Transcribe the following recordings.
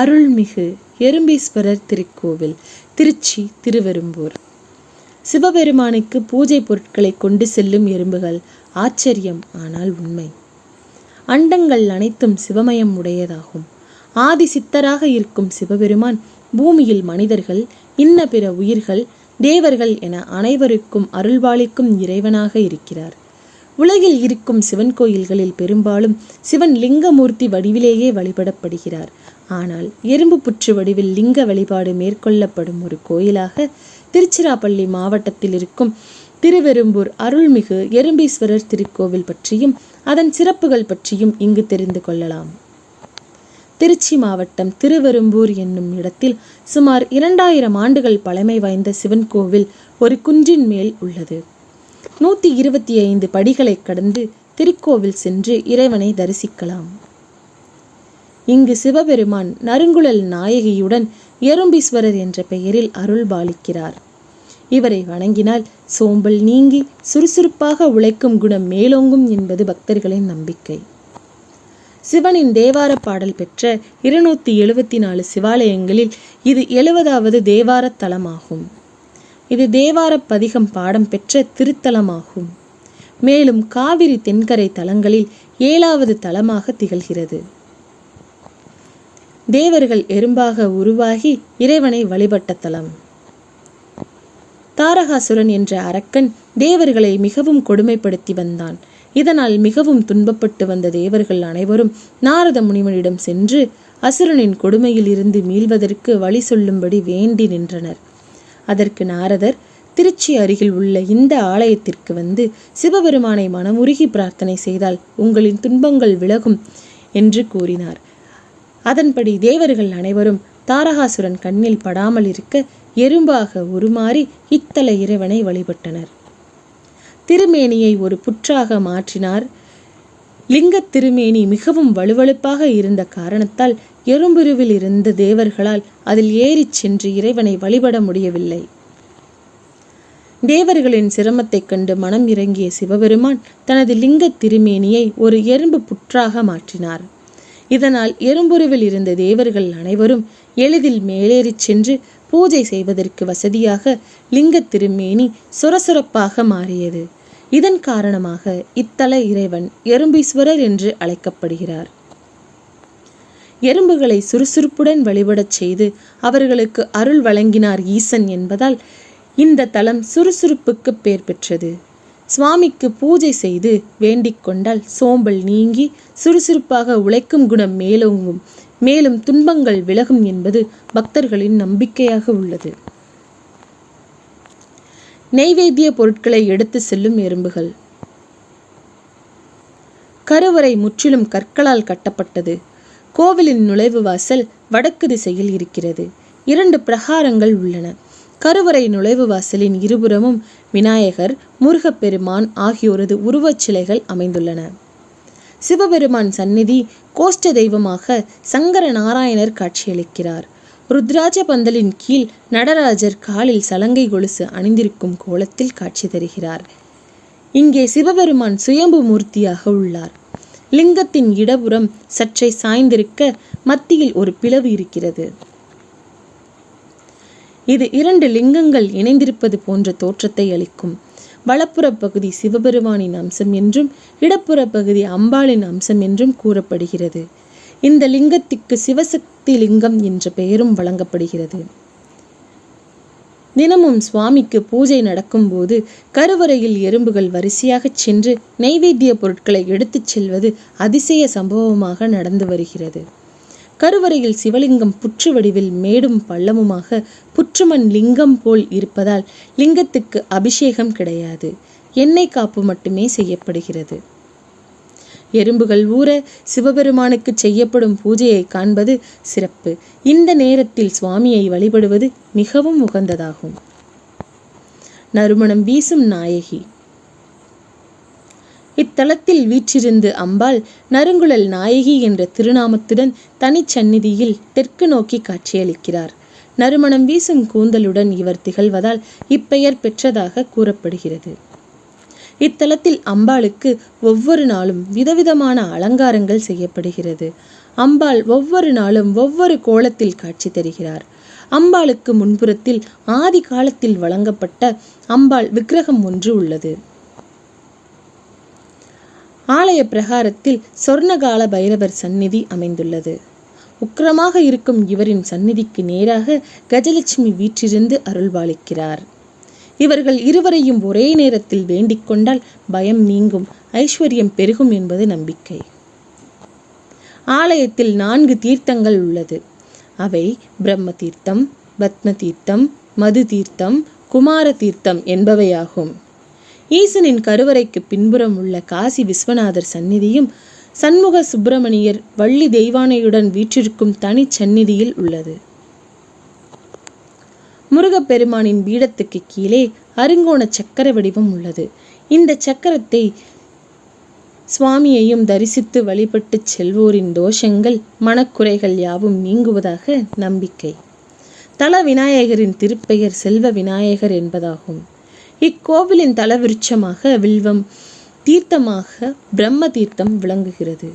அருள்மிகு எறும்பீஸ்வரர் திருக்கோவில் திருச்சி திருவெரும்பூர் சிவபெருமானுக்கு பூஜை பொருட்களை கொண்டு செல்லும் எறும்புகள் ஆச்சரியம் ஆனால் உண்மை. அண்டங்கள் அனைத்தும் சிவமயம் உடையதாகும். ஆதி சித்தராக இருக்கும் சிவபெருமான் பூமியில் மனிதர்கள் இன்ன பிற உயிர்கள் தேவர்கள் என அனைவருக்கும் அருள்வாளிக்கும் இறைவனாக இருக்கிறார். உலகில் இருக்கும் சிவன் கோயில்களில் பெரும்பாலும் சிவன் லிங்கமூர்த்தி வடிவிலேயே வழிபடப்படுகிறார். ஆனால் எறும்பு புற்று வடிவில் லிங்க வழிபாடு மேற்கொள்ளப்படும் ஒரு கோயிலாக திருச்சிராப்பள்ளி மாவட்டத்தில் இருக்கும் திருவெரும்பூர் அருள்மிகு எறும்பீஸ்வரர் திருக்கோவில் பற்றியும் அதன் சிறப்புகள் பற்றியும் இங்கு தெரிந்து கொள்ளலாம். திருச்சி மாவட்டம் திருவெரும்பூர் என்னும் இடத்தில் சுமார் இரண்டாயிரம் ஆண்டுகள் பழமை வாய்ந்த சிவன் கோவில் ஒரு குன்றின் மேல் உள்ளது. நூற்றி இருபத்தி ஐந்து படிகளை கடந்து திருக்கோவில் சென்று இறைவனை தரிசிக்கலாம். இங்கு சிவபெருமான் நறுங்குழல் நாயகியுடன் எறும்பீஸ்வரர் என்ற பெயரில் அருள் பாலிக்கிறார் இவரை வணங்கினால் சோம்பல் நீங்கி சுறுசுறுப்பாக உழைக்கும் குணம் மேலோங்கும் என்பது பக்தர்களின் நம்பிக்கை. சிவனின் தேவார பாடல் பெற்ற இருநூத்தி எழுபத்தி நாலு சிவாலயங்களில் இது எழுபதாவது தேவார தலமாகும். இது தேவார பதிகம் பாடம் பெற்ற திருத்தலமாகும். மேலும் காவிரி தென்கரை தலங்களில் ஏழாவது தலமாக திகழ்கிறது. தேவர்கள் எறும்பாக உருவாகி இறைவனை வழிபட்ட தலம். தாரகாசுரன் என்ற அரக்கன் தேவர்களை மிகவும் கொடுமைப்படுத்தி வந்தான். இதனால் மிகவும் துன்பப்பட்டு வந்த தேவர்கள் அனைவரும் நாரத முனிவனிடம் சென்று அசுரனின் கொடுமையில் இருந்து மீள்வதற்கு வழி சொல்லும்படி வேண்டி நின்றனர். அதற்கு நாரதர் திருச்சி அருகில் உள்ள இந்த ஆலயத்திற்கு வந்து சிவபெருமானை மனமுருகி பிரார்த்தனை செய்தால் உங்களின் துன்பங்கள் விலகும் என்று கூறினார். அதன்படி தேவர்கள் அனைவரும் தாரகாசுரன் கண்ணில் படாமல் இருக்க எறும்பாக உருமாறி இத்தல இறைவனை வழிபட்டனர். திருமேனியை ஒரு புற்றாக மாற்றினார். லிங்கத் திருமேனி மிகவும் வலுவழுப்பாக இருந்த காரணத்தால் எறும்புருவில் இருந்த தேவர்களால் அதில் ஏறிச் சென்று இறைவனை வழிபட முடியவில்லை. தேவர்களின் சிரமத்தைக் கண்டு மனம் இறங்கிய சிவபெருமான் தனது லிங்கத் திருமேனியை ஒரு எறும்பு புற்றாக மாற்றினார். இதனால் எறும்புருவில் இருந்த தேவர்கள் அனைவரும் எளிதில் மேலேறிச் சென்று பூஜை செய்வதற்கு வசதியாக லிங்கத் திருமேனி சுரசுரப்பாக மாறியது. இதன் காரணமாக இத்தல இறைவன் எறும்பீஸ்வரர் என்று அழைக்கப்படுகிறார். எறும்புகளை சுறுசுறுப்புடன் வழிபடச் செய்து அவர்களுக்கு அருள் வழங்கினார் ஈசன் என்பதால் இந்த தலம் சுறுசுறுப்புக்கு பெயர் பெற்றது. சுவாமிக்கு பூஜை செய்து வேண்டிக் கொண்டால் சோம்பல் நீங்கி சுறுசுறுப்பாக உழைக்கும் குணம் மேலோங்கும். மேலும் துன்பங்கள் விலகும் என்பது பக்தர்களின் நம்பிக்கையாக உள்ளது. நெய்வேத்திய பொருட்களை எடுத்து செல்லும் எறும்புகள். கருவறை முற்றிலும் கற்களால் கட்டப்பட்டது. கோவிலின் நுழைவு வாசல் வடக்கு திசையில் இருக்கிறது. இரண்டு பிரகாரங்கள் உள்ளன. கருவறை நுழைவு வாசலின் இருபுறமும் விநாயகர் முருகப்பெருமான் ஆகியோரது உருவச் சிலைகள் அமைந்துள்ளன. சிவபெருமான் சந்நிதி கோஷ்ட தெய்வமாக சங்கர நாராயணர் காட்சியளிக்கிறார். ருத்ராஜ பந்தலின் கீழ் நடராஜர் காலில் சலங்கை கொலுசு அணிந்திருக்கும் கோலத்தில் காட்சி தருகிறார். இங்கே சிவபெருமான் சுயம்பு மூர்த்தியாக உள்ளார். லிங்கத்தின் இடபுறம் சற்றே சாய்ந்திருக்க மத்தியில் ஒரு பிளவு இருக்கிறது. இது இரண்டு லிங்கங்கள் இணைந்திருப்பது போன்ற தோற்றத்தை அளிக்கும். வலப்புற பகுதி சிவபெருமானின் அம்சம் என்றும் இடப்புற பகுதி அம்பாளின் அம்சம் என்றும் கூறப்படுகிறது. இந்த லிங்கத்திற்கு சிவசக்தி லிங்கம் என்ற பெயரும் வழங்கப்படுகிறது. தினமும் சுவாமிக்கு பூஜை நடக்கும்போது கருவறையில் எறும்புகள் வரிசையாகச் சென்று நைவேத்திய பொருட்களை எடுத்துச் செல்வது அதிசய சம்பவமாக நடந்து வருகிறது. கருவறையில் சிவலிங்கம் புற்று வடிவில் மேடும் பள்ளமுமாக புற்றுமண் லிங்கம் போல் இருப்பதால் லிங்கத்துக்கு அபிஷேகம் கிடையாது. எண்ணெய் காப்பு மட்டுமே செய்யப்படுகிறது. எறும்புகள் ஊற சிவபெருமானுக்கு செய்யப்படும் பூஜையை காண்பது சிறப்பு. இந்த நேரத்தில் சுவாமியை வழிபடுவது மிகவும் உகந்ததாகும். நறுமணம் வீசும் நாயகி. இத்தலத்தில் வீற்றிருந்து அம்பாள் நறுங்குழல் நாயகி என்ற திருநாமத்துடன் தனிச்சந்நிதியில் தெற்கு நோக்கி காட்சியளிக்கிறார். நறுமணம் வீசும் கூந்தலுடன் இவர் திகழ்வதால் இப்பெயர் பெற்றதாக கூறப்படுகிறது. இத்தலத்தில் அம்பாளுக்கு ஒவ்வொரு நாளும் விதவிதமான அலங்காரங்கள் செய்யப்படுகிறது. அம்பாள் ஒவ்வொரு நாளும் ஒவ்வொரு கோலத்தில் காட்சி தருகிறார். அம்பாளுக்கு முன்புறத்தில் ஆதி காலத்தில் வழங்கப்பட்ட அம்பாள் விக்கிரகம் ஒன்று உள்ளது. ஆலய பிரகாரத்தில் சொர்ணகால பைரவர் சந்நிதி அமைந்துள்ளது. உக்கிரமாக இருக்கும் இவரின் சந்நிதிக்கு நேராக கஜலட்சுமி வீற்றிருந்து அருள்பாலிக்கிறார் இவர்கள் இருவரையும் ஒரே நேரத்தில் வேண்டிக் கொண்டால் பயம் நீங்கும் ஐஸ்வர்யம் பெருகும் என்பது நம்பிக்கை. ஆலயத்தில் நான்கு தீர்த்தங்கள் உள்ளது. அவை பிரம்ம தீர்த்தம் பத்ம தீர்த்தம் மது தீர்த்தம் குமார தீர்த்தம் என்பவையாகும். ஈசனின் கருவறைக்கு பின்புறம் உள்ள காசி விஸ்வநாதர் சந்நிதியும் சண்முக சுப்பிரமணியர் வள்ளி தெய்வானையுடன் வீற்றிருக்கும் தனி சந்நிதியில் உள்ளது. முருகப்பெருமானின் பீடத்துக்கு கீழே அருங்கோண சக்கர வடிவம் உள்ளது. இந்த சக்கரத்தை சுவாமியையும் தரிசித்து வழிபட்டு செல்வோரின் தோஷங்கள் மனக்குறைகள் யாவும் நீங்குவதாக நம்பிக்கை. தல விநாயகரின் திருப்பெயர் செல்வ விநாயகர் என்பதாகும். இக்கோவிலின் தலவிருட்சமாக வில்வம் தீர்த்தமாக பிரம்ம தீர்த்தம் விளங்குகிறது.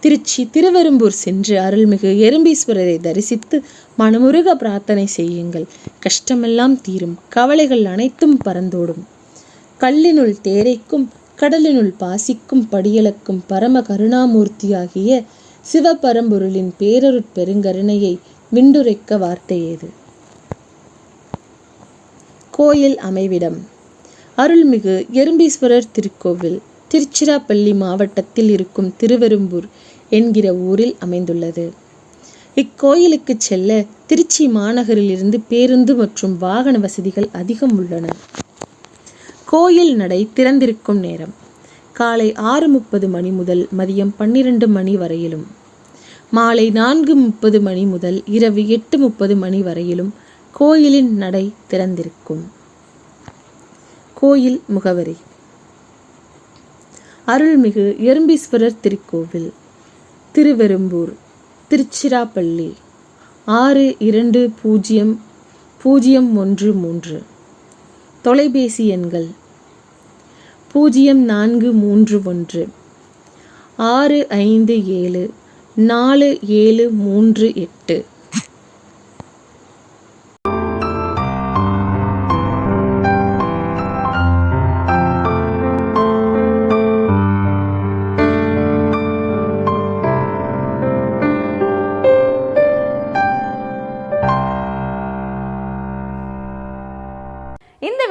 திருச்சி திருவெரும்பூர் சென்று அருள்மிகு எறும்பீஸ்வரரை தரிசித்து மனமுருக பிரார்த்தனை செய்யுங்கள். கஷ்டமெல்லாம் தீரும் கவலைகள் அனைத்தும் பறந்தோடும். கல்லினுள் தேரைக்கும் கடலினுள் பாசிக்கும் படியலக்கும் பரம கருணாமூர்த்தியாகிய சிவபரம்பொருளின் பேரருட் பெருங்கருணையை விண்டுரைக்க வார்த்தை ஏது? கோயில் அமைவிடம். அருள்மிகு எறும்பீஸ்வரர் திருக்கோவில் திருச்சிராப்பள்ளி மாவட்டத்தில் இருக்கும் திருவெரும்பூர் என்கிற ஊரில் அமைந்துள்ளது. இக்கோயிலுக்கு செல்ல திருச்சி மாநகரிலிருந்து பேருந்து மற்றும் வாகன வசதிகள் அதிகம் உள்ளன. கோயில் நடை திறந்திருக்கும் நேரம். காலை ஆறு முப்பது மணி முதல் மதியம் பன்னிரண்டு மணி வரையிலும். மாலை நான்கு முப்பது மணி முதல் இரவு எட்டு முப்பது மணி வரையிலும் கோயிலின் நடை திறந்திருக்கும். கோயில் முகவரி. அருள்மிகு எறும்பீஸ்வரர் திருக்கோவில் திருவெரும்பூர் திருச்சிராப்பள்ளி ஆறு இரண்டு பூஜ்ஜியம் பூஜ்ஜியம் ஒன்று மூன்று. தொலைபேசி எண்கள் பூஜ்ஜியம் நான்கு மூன்று ஒன்று ஆறு ஐந்து ஏழு நாலு ஏழு மூன்று எட்டு.